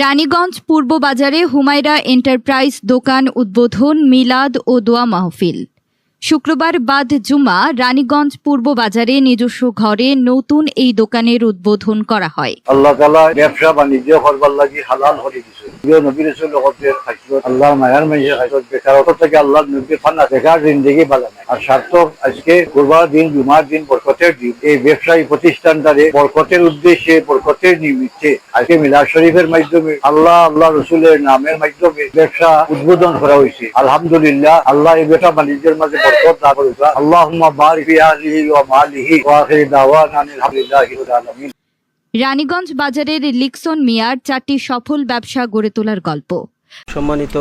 রানীগঞ্জ পূর্ব বাজারে হুমায়রা এন্টারপ্রাইজ দোকান উদ্বোধন মিলাদ ও দোয়া মাহফিল। শুক্রবার বাদ জুমা, রানীগঞ্জ পূর্ব বাজারে নিজস্ব ঘরে নতুন এই দোকানের উদ্বোধন করা হয়। আল্লাহ তালা ব্যবসা বাণিজ্য করবার লাগি হালাল করে দিছে। প্রিয় নবী রসুল হকের খাইছত আল্লাহর মায়ার মাইসে খাইছত বেকারত্ব থেকে আল্লাহ নবী ফান্না বেকার জিন্দগি বালা আর সার্থক আজকে কুরবার দিন, জুমার দিন, বরকতের দিন, এই ব্যবসায়ী প্রতিষ্ঠানটারে বরকতের উদ্দেশ্যে, বরকতের নিমিত্তে আজকে মিলাদ শরীফের মাধ্যমে আল্লাহ আল্লাহ রসুলের নামের মাধ্যমে ব্যবসা উদ্বোধন করা হয়েছে। আলহামদুলিল্লাহ, আল্লাহ এই ব্যবসা বাণিজ্যের মাঝে রানীগঞ্জ বাজারের লিকসন মিয়ার চারটি সফল ব্যবসা গড়ে তোলার গল্প। সম্মানিত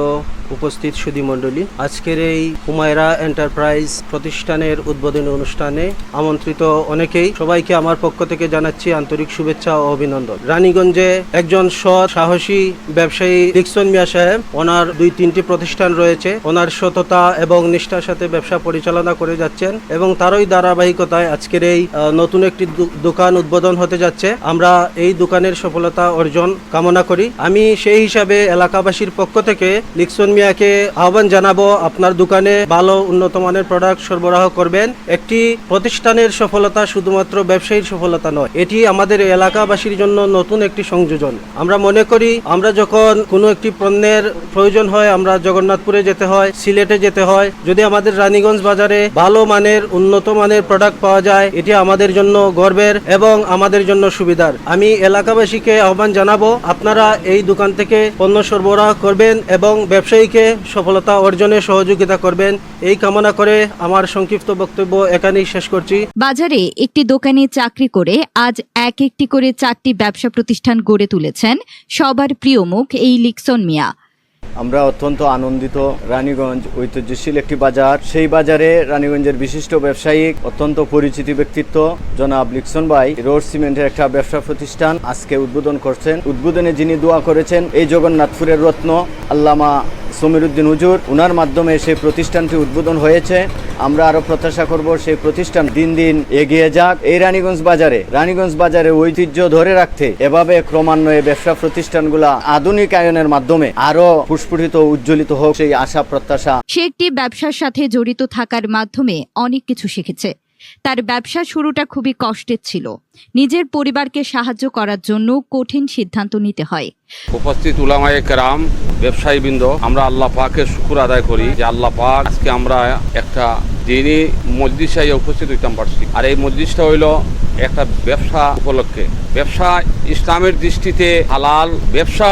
উপস্থিত সুধী মণ্ডলী, আজকের এই হুমায়রা এন্টারপ্রাইজ প্রতিষ্ঠানের উদ্বোধনী অনুষ্ঠানে আমন্ত্রিত অনেকেই সবাইকে আমার পক্ষ থেকে জানাচ্ছি আন্তরিক শুভেচ্ছা ও অভিনন্দন। রানীগঞ্জে একজন সৎ সাহসী ব্যবসায়ী ডিকসন মিয়া সাহেব, ওনার দুই তিনটি প্রতিষ্ঠান রয়েছে। ওনার সততা এবং নিষ্ঠার সাথে ব্যবসা পরিচালনা করে যাচ্ছেন এবং তারই ধারাবাহিকতায় আজকের এই নতুন একটি দোকান উদ্বোধন হতে যাচ্ছে। আমরা এই দোকানের সফলতা অর্জন কামনা করি। আমি সেই হিসাবে এলাকাবাসীর পক্ষ থেকে লিকসন মিয়াকে আহ্বান জানাব, আপনার দোকানে ভালো উন্নত মানের প্রোডাক্ট সরবরাহ করবেন। একটি প্রতিষ্ঠানের সফলতা শুধুমাত্র ব্যবসায়ীর সফলতা নয়, এটি আমাদের এলাকাবাসীর জন্য নতুন একটি সংযোজন। আমরা মনে করি, আমরা যখন কোনো একটি পণ্যের প্রয়োজন হয়, আমরা জগন্নাথপুরে যেতে হয়, সিলেটে যেতে হয়, যদি আমাদের রানীগঞ্জ বাজারে ভালো মানের, উন্নত মানের প্রোডাক্ট পাওয়া যায়, এটি আমাদের জন্য গর্বের এবং আমাদের জন্য সুবিধার। আমি এলাকাবাসীকে আহ্বান জানাব, আপনারা এই দোকান থেকে পণ্য সরবরাহ করবেন এবং ব্যবসায়ীকে সফলতা অর্জনে সহযোগিতা করবেন, এই কামনা করে আমার সংক্ষিপ্ত বক্তব্য এখানেই শেষ করছি। বাজারে একটি দোকানে চাকরি করে আজ এক একটি করে চারটি ব্যবসা প্রতিষ্ঠান গড়ে তুলেছেন সবার প্রিয় মুখ এই লিকসন মিয়া। আমরা অত্যন্ত আনন্দিত। রানীগঞ্জ ঐতিহ্যশীল একটি বাজার। সেই বাজারে রানীগঞ্জের বিশিষ্ট ব্যবসায়িক, অত্যন্ত পরিচিত ব্যক্তিত্ব জনাব লিকসন ভাই। রোড সিমেন্টের একটা ব্যবসা প্রতিষ্ঠান আজকে উদ্বোধন করছেন। উদ্বোধনে যিনি দোয়া করেছেন, এই জগন্নাথপুরের রত্ন আল্লামা সমীরুদ্দিন হুজুর ওনার মাধ্যমে সেই প্রতিষ্ঠানটি উদ্বোধন হয়েছে। আমরা আরও প্রত্যাশা করব সেই প্রতিষ্ঠান দিন দিন এগিয়ে যাক। এই রানীগঞ্জ বাজারে রানীগঞ্জ বাজারে ঐতিহ্য ধরে রাখতে এভাবে ক্রমান্বয়ে ব্যবসা প্রতিষ্ঠানগুলা আধুনিকায়নের মাধ্যমে আরও ফুসফুটিত উজ্জ্বলিত হোক সেই আশা প্রত্যাশা। সে একটি ব্যবসার সাথে জড়িত থাকার মাধ্যমে অনেক কিছু শিখেছে। তার ব্যবসা শুরুটা খুবই কষ্টের ছিল। নিজের পরিবারকে সাহায্য করার জন্য কঠিন সিদ্ধান্ত নিতে হয়। উপস্থিত উলামায়ে কেরাম ব্যবসায়ীবৃন্দ, আমরা আল্লাহ পাকের শুকুর আদায় করি যে আল্লাহ পাক আজকে আমরা একটা দিনই মসজিদে উপস্থিত হইতাম পারছি আর এই মসজিদটা হইল একটা ব্যবসা উপলক্ষে। ব্যবসা ইসলামের দৃষ্টিতে হালাল, ব্যবসা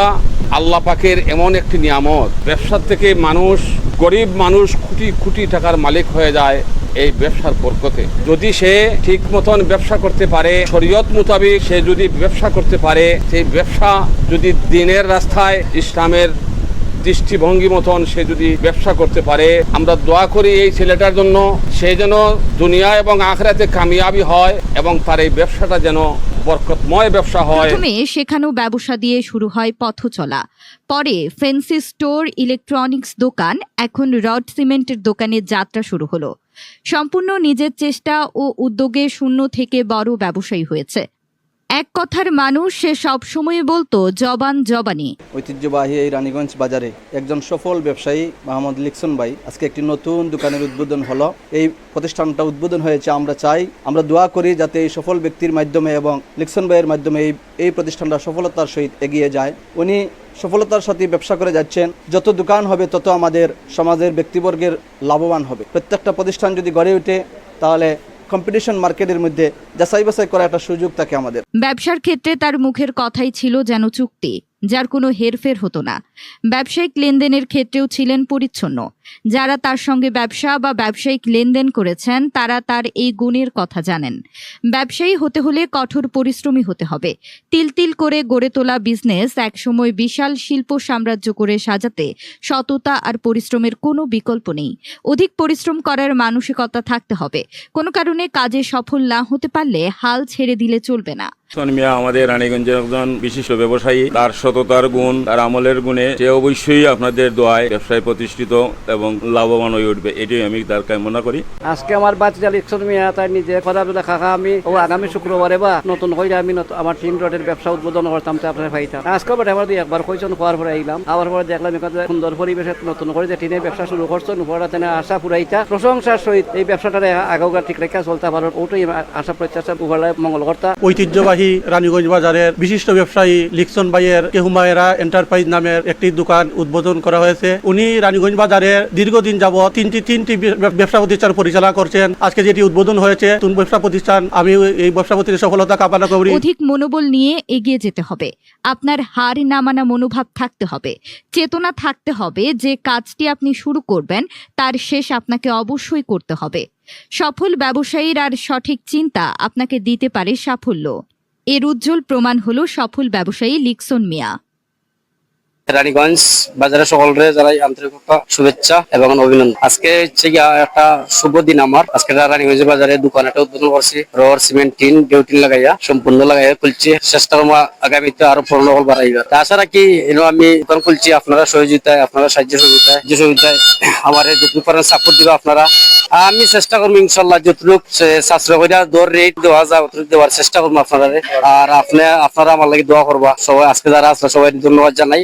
আল্লাহ পাকের এমন একটি নিয়ামত। ব্যবসার থেকে মানুষ, গরিব মানুষ কোটি কোটি টাকার মালিক হয়ে যায় এই ব্যবসার বরকতে। যদি সে ঠিক মতন ব্যবসা করতে পারে, শরীয়ত মোতাবেক সে যদি ব্যবসা করতে পারে, সেই ব্যবসা যদি দিনের রাস্তায় ইসলামের দৃষ্টিভঙ্গি মতন সে যদি ব্যবসা করতে পারে, আমরা দোয়া করি এই ছেলেটার জন্য, সে যেন দুনিয়া এবং আখরাতে কামিয়াবি হয় এবং তার এই ব্যবসাটা যেন বরকতময় ব্যবসা হয়। প্রথমে সেখানেও ব্যবসা দিয়ে শুরু হয় পথ চলা। পরে ফেন্সি স্টোর ইলেকট্রনিক্স দোকান, এখন রড সিমেন্টের দোকানের যাত্রা শুরু হলো। সম্পূর্ণ নিজের চেষ্টা ও উদ্যোগে শূন্য থেকে বড় ব্যবসায়ী হয়েছে। এক কথার মানুষ সে সবসময় বলতো, জবান জবানি। ঐতিহ্যবাহী এই রানীগঞ্জ বাজারে একজন সফল ব্যবসায়ী মাহমুদ লিকসন ভাই আজকে একটি নতুন দোকানের উদ্বোধন হলো। এই প্রতিষ্ঠানটা উদ্বোধন হয়েছে, আমরা চাই, আমরা দোয়া করি যাতে এই সফল ব্যক্তির মাধ্যমে এবং লিকসন ভাইয়ের মাধ্যমে এই এই প্রতিষ্ঠানটা সফলতার সহিত এগিয়ে যায়। উনি সফলতার সাথে ব্যবসা করে যাচ্ছেন, যত দোকান হবে তত আমাদের সমাজের ব্যক্তিবর্গের লাভবান হবে। প্রত্যেকটা প্রতিষ্ঠান যদি গড়ে ওঠে, তাহলে কম্পিটিশন মার্কেটের মধ্যে যাচাই বাছাই করার একটা সুযোগ থাকে আমাদের। ব্যবসার ক্ষেত্রে তার মুখের কথাই ছিল যেন চুক্তি। যার কোনো হেরফের হতো না। ব্যবসায়িক লেনদেনের ক্ষেত্রেও ছিলেন পরিচ্ছন্ন। যারা তার সঙ্গে ব্যবসা বা ব্যবসায়িক লেনদেন করেছেন, তারা তার এই গুণের কথা জানেন। ব্যবসায়ী হতে হলে কঠোর পরিশ্রমী হতে হবে। তিল তিল করে গড়ে তোলা বিজনেস একসময় বিশাল শিল্প সাম্রাজ্য করে সাজাতে সততা আর পরিশ্রমের কোনো বিকল্প নেই। অধিক পরিশ্রম করার মানসিকতা থাকতে হবে। কোনো কারণে কাজে সফল না হতে পারলে হাল ছেড়ে দিলে চলবে না। মিয়া আমাদের রানীগঞ্জের একজন বিশিষ্ট ব্যবসায়ী তার সততার গুণ তার আমলের গুণে সে অবশ্যই আপনাদের দোয়ায় ব্যবসায় প্রতিষ্ঠিত এবং লাভবান হয়ে উঠবে। এটাই আমি তার কামনা করি। আজকে আমার বাচ্চা ইলেকশন মিয়া তাই নিজে কথা বলে খাখা আমি ও আগামী শুক্রবারে বা নতুন করে আমি আমার তিন রোডের ব্যবসা উদ্বোধন করতাম তো আপনার ভাইতাম আজকে বেটা আমার দুই একবার কইছেন হওয়ার পরে আইলাম। আবার পরে দেখলাম এখানে সুন্দর পরিবেশে নতুন করে যে টিনের ব্যবসা শুরু করছেন উপরে তেনে আশা পুরাইতা। প্রশংসার সহিত এই ব্যবসাটারে আগাউগা ঠিক রেখা চলতে পারো ওটাই আশা প্রত্যাশা উপরে মঙ্গল কর্তা ঐতিহ্যবাহী রানীগঞ্জ বাজারের বিশিষ্ট ব্যবসায়ী লিকসন ভাইয়ের কেহুমায়েরা এন্টারপ্রাইজ নামের একটি দোকান উদ্বোধন করা হয়েছে। উনি রানীগঞ্জ বাজারে দীর্ঘদিন যাবৎ তিনটি তিনটি ব্যবসা প্রতিষ্ঠান পরিচালনা করছেন। আজকে যেটি উদ্বোধন হয়েছে, নতুন ব্যবসা প্রতিষ্ঠান, আমি এই ব্যবসা প্রতিষ্ঠানের সফলতা কামনা করি। অধিক মনোবল নিয়ে এগিয়ে যেতে হবে। আপনার হার না মানা মনোভাব থাকতে হবে। চেতনা থাকতে হবে যে কাজটি আপনি শুরু করবেন, তার শেষ আপনাকে অবশ্যই করতে হবে। সফল ব্যবসায়ীর আর সঠিক চিন্তা আপনাকে দিতে পারে সাফল্য। এর উজ্জ্বল প্রমাণ হল সফল ব্যবসায়ী লিকসন মিয়া। রানীগঞ্জ বাজারে সকলরে জানাই আন্তরিকতা শুভেচ্ছা এবং অভিনন্দন। আজকে হচ্ছে একটা শুভ দিন আমার। আজকে রানীগঞ্জের বাজারে দোকান একটা উদ্বোধন করছি। রড, সিমেন্ট টিন ডিউটিন লাগাইয়া সম্পূর্ণ লাগাইয়া খুলছি। চেষ্টা করব আগামীতে আরও পূর্ণ হল বাড়াইবার তাছাড়া কি এনো আমি দোকান খুলছি। আপনারা সহযোগিতায়, আপনারা সাহায্য সহযোগিতায়, যে সহযোগিতায় আমার যতটুকু পারেন সাপোর্ট দিবা আপনারা। আমি চেষ্টা করব ইনশাল্লাহ যতটুক কইরা দর রেট দেওয়া যায় অতটুকু দেওয়ার চেষ্টা করব আপনারা আর আপনি, আপনারা আমার লাগে দোয়া করবা। সবাই, আজকে যারা আসলে সবাই ধন্যবাদ জানাই।